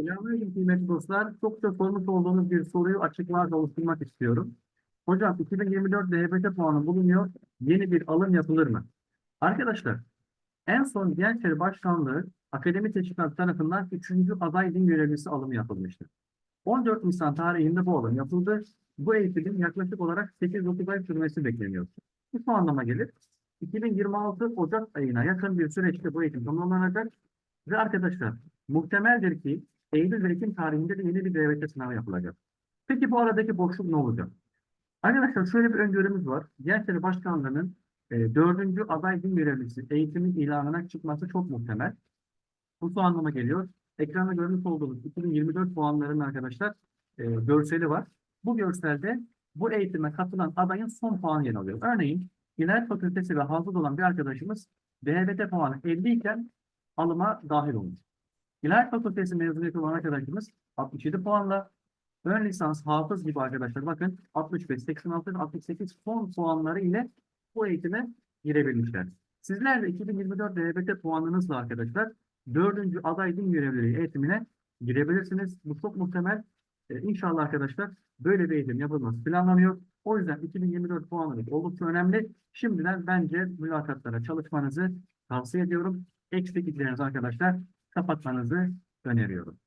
Selamünaleyküm kıymetli dostlar. Çok da sormuş olduğunuz bir soruyu açıklığa oluşturmak istiyorum. Hocam 2024 DHBT puanı bulunuyor. Yeni bir alım yapılır mı? Arkadaşlar en son Gençleri Başkanlığı Akademi Teşkilatı tarafından 3. aday din görevlisi alımı yapılmıştı. 14 Nisan tarihinde bu alım yapıldı. Bu eğitimin yaklaşık olarak 8-9 ay sürmesi bekleniyor. Bu şu anlama gelir. 2026 Ocak ayına yakın bir süreçte bu eğitim tamamlanacak. Ve arkadaşlar muhtemeldir ki Eylül ve Ekim tarihinde de yeni bir DVT sınavı yapılacak. Peki bu aradaki boşluk ne olacak? Arkadaşlar şöyle bir öngörümüz var. Gençleri Başkanlığı'nın e, dördüncü aday din görevlisi eğitimin ilanına çıkması çok muhtemel. Bu şu anlama geliyor. Ekranda görmüş olduğunuz 2024 puanlarının arkadaşlar e, görseli var. Bu görselde bu eğitime katılan adayın son puanı yer alıyor. Örneğin İlahiyat Fakültesi ve hafız olan bir arkadaşımız DHBT puanı 50 iken alıma dahil olmuş. İlahiyat Fakültesi mezuniyeti olan arkadaşımız 67 puanla ön lisans hafız gibi arkadaşlar bakın 65, 86 ve 68 son puanları ile bu eğitime girebilmişler. Sizler de 2024 DHBT puanınızla arkadaşlar dördüncü aday din görevliliği eğitimine girebilirsiniz. Bu çok muhtemel. Ee, inşallah arkadaşlar böyle bir eğitim yapılması planlanıyor. O yüzden 2024 puanınız oldukça önemli. Şimdiden bence mülakatlara çalışmanızı tavsiye ediyorum. Eksikliklerinizi arkadaşlar kapatmanızı öneriyorum.